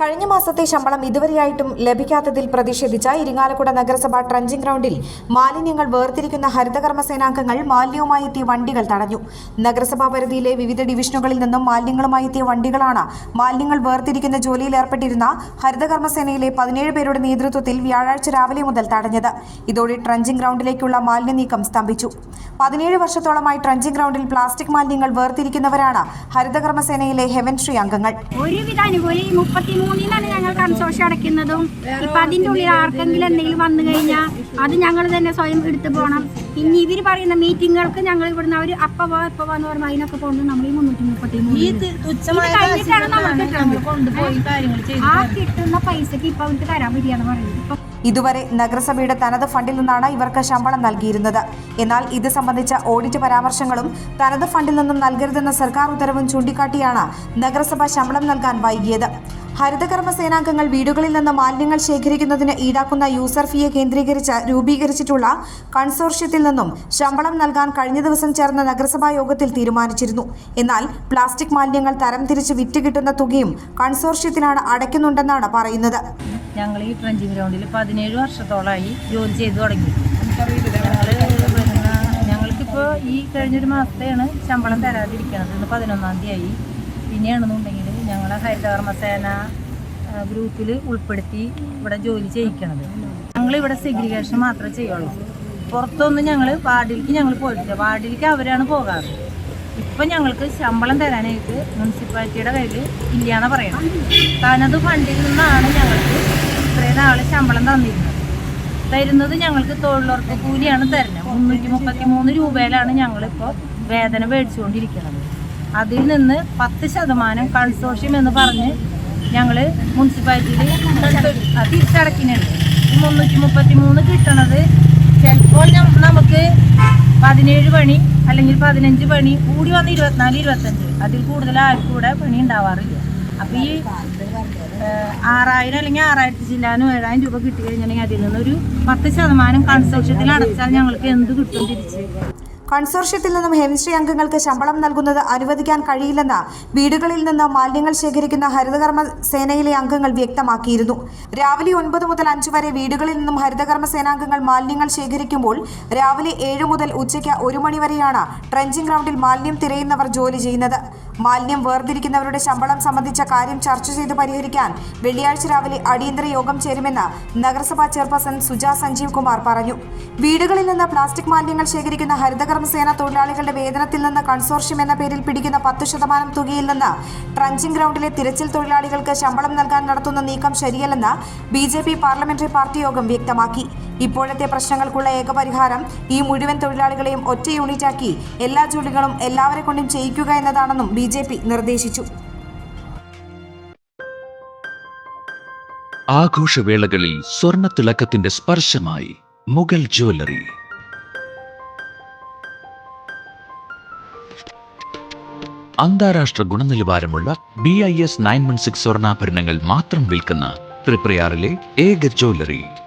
കഴിഞ്ഞ മാസത്തെ ശമ്പളം ഇതുവരെയായിട്ടും ലഭിക്കാത്തതിൽ പ്രതിഷേധിച്ച ഇരിങ്ങാലക്കുട നഗരസഭ ട്രഞ്ചിംഗ് ഗ്രൗണ്ടിൽ മാലിന്യങ്ങൾ വേർതിരിക്കുന്ന ഹരിതകർമ്മ സേനാംഗങ്ങൾ മാലിന്യവുമായി എത്തിയ വണ്ടികൾ തടഞ്ഞു. നഗരസഭാ പരിധിയിലെ വിവിധ ഡിവിഷനുകളിൽ നിന്നും മാലിന്യങ്ങളുമായി എത്തിയ വണ്ടികളാണ് മാലിന്യങ്ങൾ വേർതിരിക്കുന്ന ജോലിയിൽ ഏർപ്പെട്ടിരുന്ന ഹരിതകർമ്മ സേനയിലെ പതിനേഴ് പേരുടെ നേതൃത്വത്തിൽ വ്യാഴാഴ്ച രാവിലെ മുതൽ തടഞ്ഞത്. ഇതോടെ ട്രഞ്ചിംഗ് ഗ്രൗണ്ടിലേക്കുള്ള മാലിന്യ നീക്കം സ്തംഭിച്ചു. പതിനേഴ് വർഷത്തോളമായി ട്രഞ്ചിംഗ് ഗ്രൗണ്ടിൽ പ്ലാസ്റ്റിക് മാലിന്യങ്ങൾ വേർതിരിക്കുന്നവരാണ് ഹരിതകർമ്മ സേനയിലെ ഹെവൻ ശ്രീ അംഗങ്ങൾ മുപ്പത്തിമൂന്നിനാണ് ഞങ്ങൾ കൺസോഷ അടയ്ക്കുന്നതും. ഇപ്പൊ അതിന്റെ ഉള്ളിൽ ആർക്കെങ്കിലും എന്തെങ്കിലും വന്നു കഴിഞ്ഞാൽ അത് ഞങ്ങൾ തന്നെ സ്വയം എടുത്തു പോകണം. ഇനി ഇവർ പറയുന്ന മീറ്റിങ്ങുകൾക്ക് ഞങ്ങൾ ഇവിടുന്ന് അവർ അപ്പ വാ എപ്പ വാന്ന് പറയുമ്പോൾ അതിനൊക്കെ പോകുന്നത് നമ്മൾ ഈ മുന്നൂറ്റി മുപ്പത്തി കഴിഞ്ഞിട്ടാണ് നമ്മൾ ആ കിട്ടുന്ന പൈസക്ക് ഇപ്പൊ അവർക്ക് തരാൻ പറ്റിയാന്ന് പറയുന്നത് ഇപ്പൊ ഇതുവരെ നഗരസഭയുടെ തനത് ഫണ്ടിൽ നിന്നാണ് ഇവർക്ക് ശമ്പളം നൽകിയിരുന്നത്. എന്നാൽ ഇത് സംബന്ധിച്ച ഓഡിറ്റ് പരാമർശങ്ങളും തനത് ഫണ്ടിൽ നിന്നും നൽകരുതെന്ന സർക്കാർ ഉത്തരവും ചൂണ്ടിക്കാട്ടിയാണ് നഗരസഭ ശമ്പളം നൽകാൻ വൈകിയത്. ഹരിതകർമ്മ സേനാംഗങ്ങൾ വീടുകളിൽ നിന്ന് മാലിന്യങ്ങൾ ശേഖരിക്കുന്നതിന് ഈടാക്കുന്ന യൂസർ ഫീയെ കേന്ദ്രീകരിച്ച് രൂപീകരിച്ചിട്ടുള്ള കൺസോർഷ്യത്തിൽ നിന്നും ശമ്പളം നൽകാൻ കഴിഞ്ഞ ദിവസം ചേർന്ന നഗരസഭാ യോഗത്തിൽ തീരുമാനിച്ചിരുന്നു. എന്നാൽ പ്ലാസ്റ്റിക് മാലിന്യങ്ങൾ തരംതിരിച്ച് വിറ്റ് കിട്ടുന്ന തുകയും കൺസോർഷ്യത്തിനാണ് അടയ്ക്കുന്നുണ്ടെന്നാണ് പറയുന്നത്. ഞങ്ങൾ ഈ ട്രഞ്ചിങ് ഗ്രൗണ്ടിൽ പതിനേഴ് വർഷത്തോളമായി ജോലി ചെയ്തു തുടങ്ങി. ഞങ്ങൾക്കിപ്പോൾ ഈ കഴിഞ്ഞൊരു മാസത്തെയാണ് ശമ്പളം തരാതിരിക്കണത് ഇന്ന് പതിനൊന്നാം തീയതി. ആയി പിന്നെയാണെന്നുണ്ടെങ്കിൽ ഞങ്ങളെ ഹരിതകർമ്മസേന ഗ്രൂപ്പിൽ ഉൾപ്പെടുത്തി ഇവിടെ ജോലി ചെയ്യിക്കണത്. ഞങ്ങളിവിടെ സെഗ്രിഗേഷൻ മാത്രമേ ചെയ്യുള്ളൂ. പുറത്തൊന്നും ഞങ്ങൾ വാർഡിലേക്ക് ഞങ്ങൾ പോയിട്ടില്ല. വാർഡിലേക്ക് അവരാണ് പോകാറ്. ഇപ്പം ഞങ്ങൾക്ക് ശമ്പളം തരാനായിട്ട് മുനിസിപ്പാലിറ്റിയുടെ കയ്യിൽ ഇല്ലയെന്ന് പറയണം. കാരണം അത് ഫണ്ടിൽ നിന്നാണ് ഞങ്ങൾക്ക് ഇത്രയും ആൾ ശമ്പളം തന്നിരുന്നത്. തരുന്നത് ഞങ്ങൾക്ക് തൊഴിലുറപ്പ് കൂലിയാണ് തരുന്നത്. മുന്നൂറ്റി മുപ്പത്തി മൂന്ന് രൂപയിലാണ് ഞങ്ങളിപ്പോൾ വേതനം മേടിച്ചുകൊണ്ടിരിക്കുന്നത്. അതിൽ നിന്ന് പത്ത് ശതമാനം കൺസോഷ്യം എന്ന് പറഞ്ഞ് ഞങ്ങൾ മുനിസിപ്പാലിറ്റിയിൽ തിരിച്ചടക്കുന്നുണ്ട് ഈ മുന്നൂറ്റി മുപ്പത്തി മൂന്ന് കിട്ടണത് ചിലപ്പോൾ നമുക്ക് പതിനേഴ് പണി അല്ലെങ്കിൽ പതിനഞ്ച് പണി കൂടി വന്ന് ഇരുപത്തിനാല് ഇരുപത്തഞ്ച് അതിൽ കൂടുതൽ ആർക്കും കൂടെ പണി ഉണ്ടാവാറില്ല. അപ്പോൾ ഈ ആറായിരം അല്ലെങ്കിൽ ആറായിരത്തി ചില്ലാനും ഏഴായിരം രൂപ കിട്ടി കഴിഞ്ഞിട്ടുണ്ടെങ്കിൽ അതിൽ നിന്നൊരു പത്ത് ശതമാനം കൺസോർഷ്യത്തിൽ അടച്ചാൽ ഞങ്ങൾക്ക് എന്ത് കിട്ടും തിരിച്ച്? കൺസോർഷ്യത്തിൽ നിന്നും ഹെമിസ്ട്രി അംഗങ്ങൾക്ക് ശമ്പളം നൽകുന്നത് അനുവദിക്കാൻ കഴിയില്ലെന്ന് വീടുകളിൽ നിന്ന് മാലിന്യങ്ങൾ ശേഖരിക്കുന്ന ഹരിതകർമ്മ സേനയിലെ അംഗങ്ങൾ വ്യക്തമാക്കിയിരുന്നു. രാവിലെ ഒൻപത് മുതൽ അഞ്ച് വരെ വീടുകളിൽ നിന്നും ഹരിതകർമ്മ സേനാംഗങ്ങൾ മാലിന്യങ്ങൾ ശേഖരിക്കുമ്പോൾ രാവിലെ ഏഴ് മുതൽ ഉച്ചയ്ക്ക് ഒരു മണിവരെയാണ് വരെയാണ് ട്രഞ്ചിംഗ് ഗ്രൗണ്ടിൽ മാലിന്യം തിരയുന്നവർ ജോലി ചെയ്യുന്നത്. മാലിന്യം വേർതിരിക്കുന്നവരുടെ ശമ്പളം സംബന്ധിച്ച കാര്യം ചർച്ച ചെയ്ത് പരിഹരിക്കാൻ വെള്ളിയാഴ്ച രാവിലെ അടിയന്തര യോഗം ചേരുമെന്ന് നഗരസഭാ ചെയർപേഴ്സൺ സുജാ സഞ്ജീവ് കുമാർ പറഞ്ഞു. വീടുകളിൽ നിന്ന് പ്ലാസ്റ്റിക് മാലിന്യങ്ങൾ ശേഖരിക്കുന്ന ഹരിതകർമ്മസേന തൊഴിലാളികളുടെ വേതനത്തിൽ നിന്ന് കൺസോർഷ്യം എന്ന പേരിൽ പിടിക്കുന്ന പത്ത് ശതമാനം തുകയിൽ നിന്ന് ട്രഞ്ചിംഗ് ഗ്രൗണ്ടിലെ തിരച്ചിൽ തൊഴിലാളികൾക്ക് ശമ്പളം നൽകാൻ നടത്തുന്ന നീക്കം ശരിയല്ലെന്ന് ബി പാർലമെന്ററി പാർട്ടി യോഗം വ്യക്തമാക്കി. ഇപ്പോഴത്തെ പ്രശ്നങ്ങൾക്കുള്ള ഏകപരിഹാരം ഈ മുഴുവൻ തൊഴിലാളികളെയും ഒറ്റ യൂണിറ്റാക്കി എല്ലാ ജോലികളും എല്ലാവരെ കൊണ്ടും ചെയ്യിക്കുക എന്നതാണെന്നും ബി നിർദ്ദേശിച്ചു. ആഘോഷവേളകളിൽ സ്വർണ തിളക്കത്തിന്റെ സ്പർശമായി മുഗൾ ജ്വല്ലറി. അന്താരാഷ്ട്ര ഗുണനിലവാരമുള്ള B I S nine one six സ്വർണാഭരണങ്ങൾ മാത്രം വിൽക്കുന്ന ത്രിപ്രയാറിലെ ഏക ജ്വല്ലറി.